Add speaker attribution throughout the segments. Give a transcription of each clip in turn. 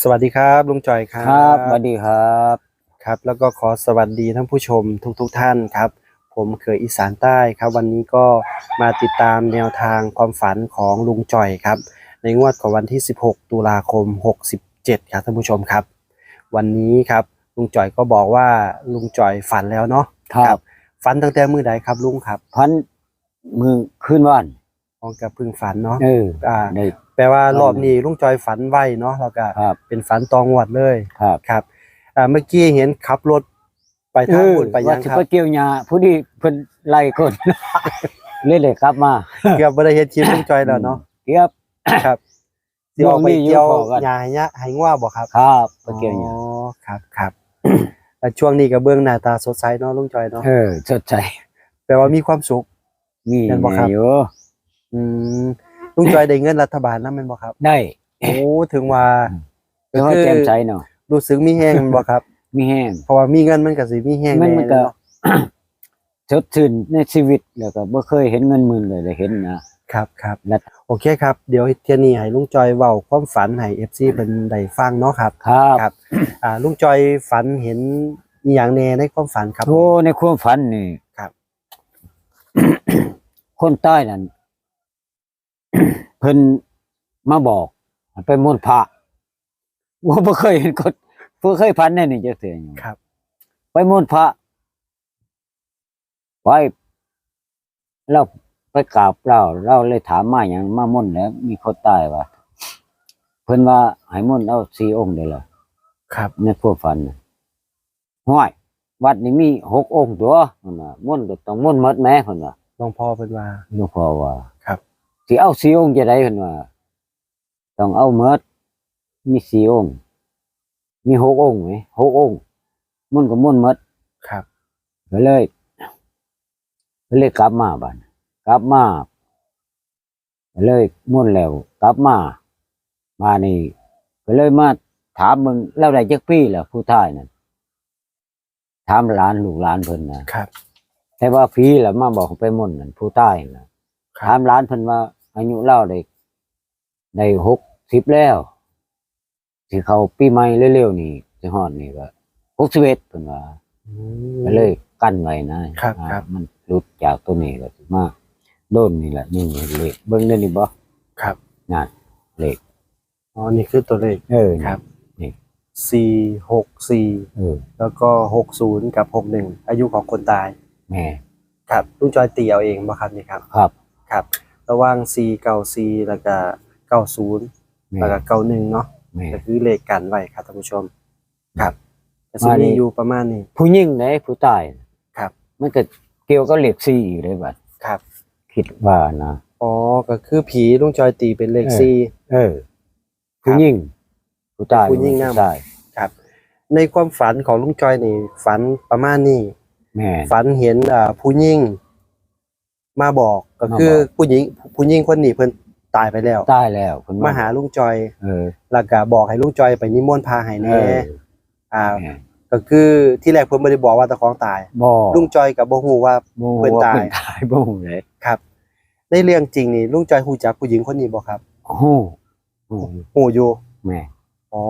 Speaker 1: สวัสดีครับลุงจอยครับ
Speaker 2: ครับสวัสดีครับ
Speaker 1: ครับ แล้วก็ขอสวัสดีท่านผู้ชมทุกๆทท่านครับ ผมเคยอีสานใต้ครับ วันนี้ก็มาติดตามแนวทางความฝันของลุงจอยครับ ในงวดของวันที่ 16 ตุลาคม 67 ครับท่านผู้ชมครับ วันนี้ครับลุงจอยก็บอกว่าลุงจอยฝันแล้วเนาะ
Speaker 2: ครับ
Speaker 1: ฝันตั้งแต่มือใดครับลุงครับ
Speaker 2: พันมือขึ้นวัน
Speaker 1: พร้อมกับเพึ่งฝันเนาะ
Speaker 2: เออ
Speaker 1: อ่า
Speaker 2: ได้
Speaker 1: แปลว่ารอบนี้ลุงจอยฝันไวเนาะแล้วก็
Speaker 2: ครับ
Speaker 1: เป็นฝันตองวดเลย
Speaker 2: ครับ
Speaker 1: ครับอ่าเมื่อกี้เห็นขับรถไปทางบุญไปยั
Speaker 2: ว่างจะ
Speaker 1: ครับ
Speaker 2: ไปเกี่ยวหญ้าผู้ที่เพิ่นไล่คน เลยเลยกลับมา
Speaker 1: เกือบบ่ได้เฮ็ดคลิปลุงจอยแล้วเนาะ
Speaker 2: เกียบ
Speaker 1: ครับสิออกไป
Speaker 2: ลงนี่อยู่
Speaker 1: เกี่ยว
Speaker 2: พอกัน
Speaker 1: หญ้าให้ยะให้งัวบ่ครับ
Speaker 2: ครับไปเกี่ยวหญ้า
Speaker 1: อ๋อครับครับแต่ช่วงนี้ก็เบิ่งหน้าตาสดใสเนาะลุงจอยเนาะ
Speaker 2: เออสดใจ
Speaker 1: แปลว่ามีความสุข
Speaker 2: มี
Speaker 1: เห็นบ่ครับ
Speaker 2: อยู่
Speaker 1: อืม ลุงจอยได้เงินรัฐบาลนำแม่นบ่ครับ
Speaker 2: ได้
Speaker 1: โอ้ถึงว่า
Speaker 2: เดี๋ยว
Speaker 1: ก็คือ
Speaker 2: แจ่มใสเนาะ
Speaker 1: รู้สึกมีแฮงแม่นบ่ครับ
Speaker 2: มีแห้ง
Speaker 1: เพราะว่ามีเงินมันก็สิมีแฮง
Speaker 2: มัน
Speaker 1: แน่
Speaker 2: มันก็
Speaker 1: เนาะ
Speaker 2: สดชื่นในชีวิตแล้วก็บ่เคยเห็นเงินหมื่นเลยได้เห็นนะครับ
Speaker 1: ครับ
Speaker 2: และ
Speaker 1: โอเคครับ เดี๋ยวเที่ยนี้ให้ลุงจอยเว้าความฝันให้ FC เพิ่นได้ฟังเนาะครับ
Speaker 2: ครับ
Speaker 1: ครับอ่าลุงจอยฝันเห็นอหย่างแน่ในความฝันครับ
Speaker 2: โอ้ในความฝันนี่
Speaker 1: ครับ
Speaker 2: คนใต้นั่น เพิ่นมาบอกให้ไปมนต์พระว่าบ่เคยเห็นคนบ่เคยพันแน่นี่จักเทื่อหยัง
Speaker 1: ครับ
Speaker 2: ไปมนต์พระไปเราไปกราบเราเราเลยถามมาหยังมามนต์แล้วมีคนตายว่าเพิ่นว่าให้มนต์เอาสี่องค์เด้อล่ะ
Speaker 1: ครับ
Speaker 2: ในความฝันน่ะห้วยวัดนี้มีหกองค์ตัวเพิ่นว่ามนต์ก็ต้องมนต์หมดแหม่เพิ่นว่า
Speaker 1: หลวงพ่อเพิ่นว่า
Speaker 2: หลวงพ่อว่า
Speaker 1: ครับ
Speaker 2: สิเอาสี่องค์จะได้เพิ่นว่าต้องเอาหมดมีสี่องค์ มีหกองค์ไหมหกองค์มนต์ก็มนต์หมด
Speaker 1: ครับ
Speaker 2: ก็เลยก็เลยกลับมาบ้านกลับมาก็เลยม่วนแล้วกลับมา มานี่ก็เลยมาถามมึงแล้วได้จักปีแล้วผู้ท้ายนั่นถามหลานลูกหลานเพิ่นนะครับ แต่ว่าพีแล้วมาบอกไปม่วนนั่นผู้ใต้นะถามหลานเพิ่นว่า อายุเล่าได้ได้หกสิบแล้วสิเขาปีใหม่เร็วๆนี่สิฮอดนี่ก็หกสิบเอ็ดเพิ่นว่า
Speaker 1: อืม
Speaker 2: ก็เลยกั้นไว้นะครับอ่า
Speaker 1: ครับ
Speaker 2: มันหลุดจากตัวนี้ก็สิมาโดนนี่แหละนี่เลขเบิ่งได้นี่บ่
Speaker 1: ครับ
Speaker 2: นั่นเลข
Speaker 1: อ๋อนี่คือตัวเลข
Speaker 2: เออ
Speaker 1: ครับ
Speaker 2: นี่
Speaker 1: สี่หกสี่
Speaker 2: เออ
Speaker 1: แล้วก็หกศูนย์กับหกหนึ่งอายุของคนตาย
Speaker 2: แม่
Speaker 1: ครับลุงจอยตีเอาเองบ่ครับนี่ครับ
Speaker 2: ครับ
Speaker 1: ครับ ระหว่างสี่เก้าสี่แล้วก็เก้าศูนย์
Speaker 2: แม่
Speaker 1: แล้วก็เก้าหนึ่งเนาะ
Speaker 2: แม่
Speaker 1: ก็คือเลขกันไว้ครับท่านผู้ชม ครับแต่สิ
Speaker 2: มานี่
Speaker 1: มีอยู่ประมาณนี้
Speaker 2: ผู้หญิงไหนผู้ตาย
Speaker 1: ครับ
Speaker 2: มันก็เกี่ยวกับเลข4อีกเลยบัด
Speaker 1: ครับ
Speaker 2: คิดว่านะ
Speaker 1: อ๋อ ก็คือผีลุงจอยตีเป็นเลข
Speaker 2: เออ
Speaker 1: สี่
Speaker 2: เออ ผู้หญิงผู้ตาย
Speaker 1: ผู้หญิงนำ
Speaker 2: ผู้ตาย
Speaker 1: ครับ ในความฝันของลุงจอยนี่ ฝันประมาณนี้
Speaker 2: แม่
Speaker 1: ฝันเห็นอ่าผู้หญิง มาบอกก็
Speaker 2: มาบอก
Speaker 1: คือผู้หญิงผู้หญิงคนนี้เพิ่นตายไปแล้ว
Speaker 2: ตายแล้วเพิ่น
Speaker 1: มาหาลุงจอย
Speaker 2: เออ
Speaker 1: แล้วก็บอกให้ลุงจอยไปนิมนต์พาให้
Speaker 2: เอ
Speaker 1: แน่
Speaker 2: อ
Speaker 1: อ่า
Speaker 2: แม่
Speaker 1: ก็คือที่แรกเพิ่นบ่ได้บอกว่าตะของตาย
Speaker 2: บ่
Speaker 1: ลุงจอยก็บ่ฮู้ว่า
Speaker 2: บ่
Speaker 1: เพิ่นตาย
Speaker 2: เพิ่นตายบ่ฮู้เลย
Speaker 1: ครับ ในเรื่องจริงนี่ลุงจอยฮู้จักผู้หญิงคนนี้บ่ครับ
Speaker 2: ฮู้ฮู้
Speaker 1: ฮู้อยู่
Speaker 2: แม่
Speaker 1: อ๋อ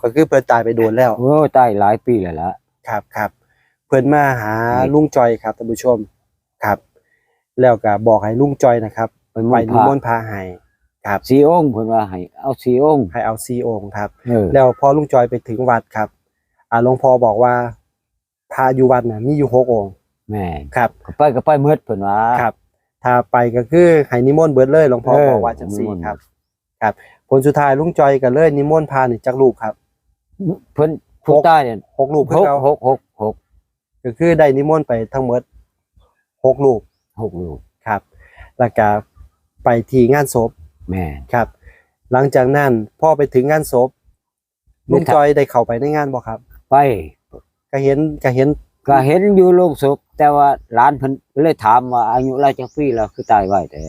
Speaker 1: ก็คือเพิ่นตายไปโดนแล้ว
Speaker 2: โอ้ตายหลายปีแล้วล่ะ
Speaker 1: ครับครับเพิ่นมาหา
Speaker 2: นี่
Speaker 1: ลุงจอยครับท่านผู้ชมครับ แล้วก็บอกให้ลุงจอยนะครับ
Speaker 2: ไปม
Speaker 1: ไป
Speaker 2: นต์
Speaker 1: นิ
Speaker 2: พระ
Speaker 1: มนต์พาให้ครับ
Speaker 2: สีองค์เพิ่นว่าให้เอาสีองค์
Speaker 1: ให้เอาซีองค์ครับ
Speaker 2: เออ
Speaker 1: แล้วพอลุงจอยไปถึงวัดครับอ่าหลวงพ่อบอกว่าพระอยู่วัดน่ะมีอยู่หกองค์
Speaker 2: แม่
Speaker 1: ครับ
Speaker 2: ก็ไปก็ไปหมืดเพิ่นว่า
Speaker 1: ครับ ถ้าไปก็คือให้นิมนต์เบิดเลยหลวงพ่อ
Speaker 2: เออ
Speaker 1: บอกว่าจังซี่
Speaker 2: นิมนต์
Speaker 1: ครับ ครับ ผลสุดท้ายลุงจอยก็เลยนิมนต์พานี่จักรูปครับ
Speaker 2: เพิ่นผู้ตายเนี่ย
Speaker 1: หกรูป
Speaker 2: ห
Speaker 1: คือกเขา
Speaker 2: หกหกหก
Speaker 1: ก็คือได้นิมนต์ไปทั้งหมดหกรูป
Speaker 2: หกลูก
Speaker 1: ครับ แล้วก็ไปที่งานศพ
Speaker 2: แม่
Speaker 1: ครับ หลังจากนั้นพ่อไปถึงงานศพลุงจอยได้เข้าไปในงานบ่ครับ
Speaker 2: ไป
Speaker 1: ก็เห็นก็เห็น
Speaker 2: ก็เห็นอยู่โรงศพแต่ว่าหลานเพิ่นเลยถามว่าอายุราจักปีแล้วคือตายไว้แต่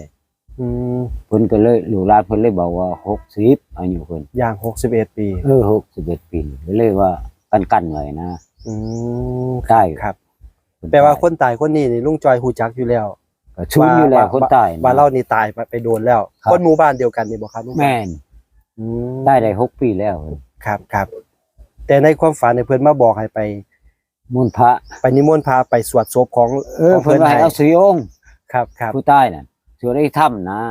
Speaker 1: อืม
Speaker 2: เพิ่นก็เลยลูกหลานเพิ่นเลยบอกว่า60อายุเพิ่น
Speaker 1: อย่างหกสิบเอ็ดปี
Speaker 2: เออ61ปีก็เลยว่ากันกันไว้นะ
Speaker 1: อืม
Speaker 2: ได้
Speaker 1: ครับ แปลว่าคนตายคนนี้นี่ลุงจอยฮู้จักอยู่แล้ว
Speaker 2: ก็ชุนอยู่แล้วคนตาย
Speaker 1: ว่าเรานี่ตายไปไปโดนแล้ว
Speaker 2: ครับ
Speaker 1: คนหมู่บ้านเดียวกันนี่บ่ครับลุง
Speaker 2: แม่น
Speaker 1: อืม
Speaker 2: ได้ได้หกปีแล้ว
Speaker 1: ครับครับแต่ในความฝันเนี่ยเพิ่นมาบอกให้ไป
Speaker 2: มุนต์พระ
Speaker 1: ไปนิมนต์พาไปสวดศพของ
Speaker 2: เออ
Speaker 1: ของ
Speaker 2: เพิ่นว่าให้
Speaker 1: ให้
Speaker 2: เอาสีองค์
Speaker 1: ครับครับ
Speaker 2: ผู้ใต้น่ะสวดได้ถ้ำนะ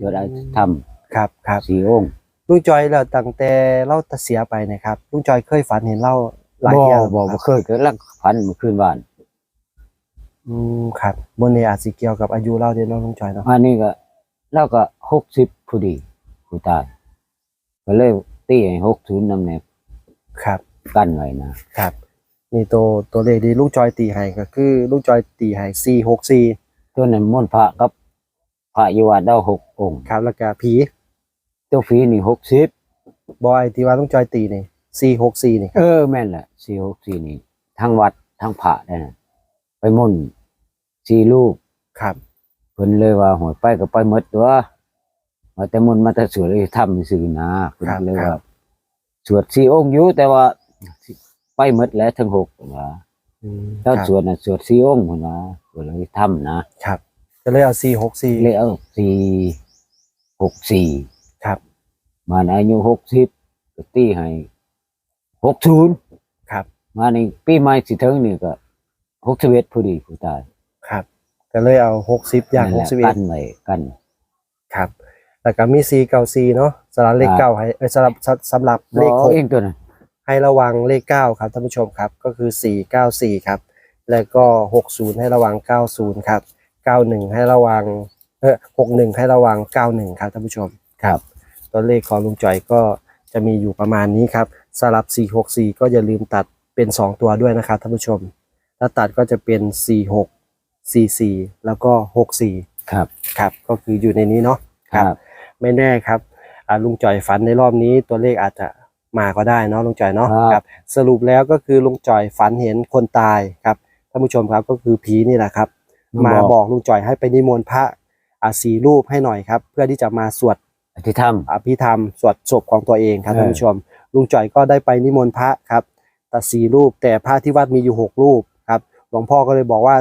Speaker 2: สวดได้ถ้
Speaker 1: ครับครับำ
Speaker 2: สีองค์
Speaker 1: ลุงจอยแล้วตั้งแต่เล่าตะเสียไปเนะครับลุงจอยเคยฝันเห็นเล่าหลาย
Speaker 2: บ่
Speaker 1: เที่ยว
Speaker 2: บ่
Speaker 1: ค
Speaker 2: บ่
Speaker 1: รับ
Speaker 2: เคยเกิดลักพันเมื่อคืนบ้าน
Speaker 1: อืมครับบนนี้อาจสิเกี่ยวกับอายุเล่าเด้เนาะลุงจอยเนาะ
Speaker 2: อันนี้ก็เราก็60พอดีผู้ตายก็เลยตีให้60นำแนบ
Speaker 1: ครับ
Speaker 2: กันไว้นะ
Speaker 1: ครับ นี่ตัวตัวเลขที่ลุงจอยตีให้ก็คือลุงจอยตีให้สี่หกสี่
Speaker 2: ตัวนั้นมนต์พระกับพระอยู่วัดเดาหกองค์
Speaker 1: ครับแล้วก็ผี
Speaker 2: เจ้าฝีนี่60
Speaker 1: บอยที่ว่าลุงจอยตีนี่สี่หกสี่นี่ครับ
Speaker 2: เออแม่นแหละ464นี่ทั้งวัดทั้งพระได้นะไปมนต์ สี่รูป
Speaker 1: ครับ
Speaker 2: เพิ่นเลยว่าหวยไปก็ไปหมดตัวว่าแต่มนต์มาแต่สวดเลยทำซื่อนะเพิ่นเลยว่าสวดสี่องค์อยู่แต่ว่าไปหมดแล้วทั้งหกเพิ่นว่า
Speaker 1: อืมค
Speaker 2: ถ้า
Speaker 1: รับ
Speaker 2: สวดน่ะสวดสี่องค์เพิ่นว่าสวดเลยทำนะครับ
Speaker 1: ก็เลยเอาสี่หกสี่
Speaker 2: เลยเอาสี่หกสี่
Speaker 1: ครับ
Speaker 2: มันอายุหกสิบก็ตีให้หกศูนย์
Speaker 1: ครับ
Speaker 2: มาในปีใหม่สิถึงนี่ก็หกสิบเอ็ดพอดีผู้ตาย
Speaker 1: ครับ ก็เลยเอาหกสิบอย่างห
Speaker 2: นั่น
Speaker 1: ก
Speaker 2: แห
Speaker 1: สิบ
Speaker 2: ละ
Speaker 1: เอ็
Speaker 2: กั
Speaker 1: ด
Speaker 2: นไว้กัน
Speaker 1: ครับแล้วก็มีสี่เก้าสี่เนาะสำหรับเลข
Speaker 2: ครับ
Speaker 1: เก้าให้เอ้ยสำหรับสำสำหรับเลข
Speaker 2: บ่
Speaker 1: หก
Speaker 2: เองตัวนั้น
Speaker 1: ให้ระวังเลขเก้าครับท่านผู้ชมครับก็คือสี่เก้าสี่ครับ แล้วก็หกศูนย์ให้ระวังเก้าศูนย์ครับเก้าหนึ่งให้ระวังเออหกหนึ่งให้ระวังเก้าหนึ่งครับท่านผู้ชม
Speaker 2: ครับ
Speaker 1: ตัวเลขของลุงจ่อยก็จะมีอยู่ประมาณนี้ครับสลับ 464 ก็อย่าลืมตัดเป็น 2 ตัวด้วยนะครับท่านผู้ชม ถ้าตัดก็จะเป็น 46 44 แล้วก็ 64
Speaker 2: ครับ
Speaker 1: ครับ ก็คืออยู่ในนี้เนาะ
Speaker 2: ครับ
Speaker 1: ไม่แน่ครับอ่าลุงจ่อยฝันในรอบนี้ตัวเลขอาจจะมาก็ได้เนาะลุงจ่อยเนาะ
Speaker 2: ครับ
Speaker 1: สรุปแล้วก็คือลุงจ่อยฝันเห็นคนตายครับท่านผู้ชมครับก็คือผีนี่แหละครับ มาบอกลุงจ่อยให้ไปนิมนต์พระอาสีรูปให้หน่อยครับ เพื่อที่จะมาสวด
Speaker 2: อธิธรรม
Speaker 1: อภิธรรมสวดศพของตัวเองครับ
Speaker 2: เออ
Speaker 1: ท่านผู้ชม ลุงจ่อยก็ได้ไปนิมนต์พระครับแต่สี่รูปแต่พระที่วัดมีอยู่หกรูปครับหลวงพ่อก็เลยบอกว่า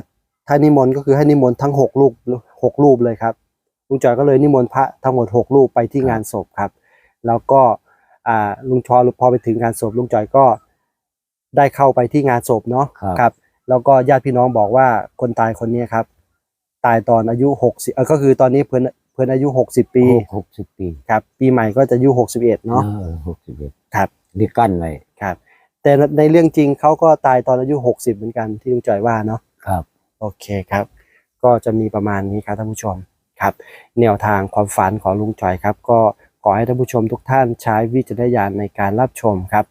Speaker 1: ถ้านิมนต์ก็คือให้นิมนต์ทั้งหกรูปหกรูปเลยครับลุงจ่อยก็เลยนิมนต์พระทั้งหมดหกรูปไปที่งานศพครับ แล้วก็อ่าลุงชอพอไปถึงงานศพลุงจ่อยก็ได้เข้าไปที่งานศพเนาะ
Speaker 2: ครับ
Speaker 1: ครับ แล้วก็ญาติพี่น้องบอกว่าคนตายคนนี้ครับ ตายตอนอายุหกสิบเออก็คือตอนนี้เพิ่นเพิ่นอายุหกสิบปี
Speaker 2: หกสิบปี
Speaker 1: ครับ ปีใหม่ก็จะอายุหกสิบเอ็ดเนาะ
Speaker 2: หกสิบเอ็ด
Speaker 1: ครับ
Speaker 2: เรียกกันไว้
Speaker 1: ครับ แต่ในเรื่องจริงเขาก็ตายตอนอายุหกสิบเหมือนกันที่ลุงจ่อยว่าเนาะ
Speaker 2: ครับ
Speaker 1: โอเคครับ ก็จะมีประมาณนี้ครับท่านผู้ชมครับ แนวทางความฝันของลุงจ่อยครับ ก็ขอให้ท่านผู้ชมทุกท่านใช้วิจารณญาณในการรับชมครับ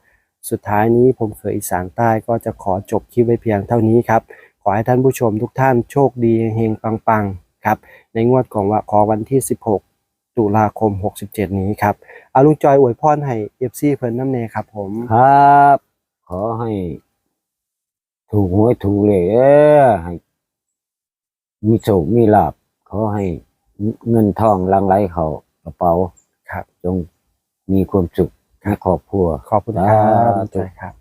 Speaker 1: สุดท้ายนี้ผมเคยอีสานใต้ก็จะขอจบคลิปไว้เพียงเท่านี้ครับ ขอให้ท่านผู้ชมทุกท่านโชคดีเฮงปังๆครับ ในงวดของว่าขอวันที่ 16 ตุลาคม 67 นี้ครับอาลุงจอยอวยพรให้เอฟซีเพิ่นน้ำเนครับ ผม
Speaker 2: ครับ ขอให้ ถูกหวยถูกเลยเออให้ มีโชคมีลาบขอให้เงินทองลังไหลเขากระเป๋า
Speaker 1: ครับ
Speaker 2: จงมีความสุขในครอบครัว
Speaker 1: ขอบคุณครับใช่ครับ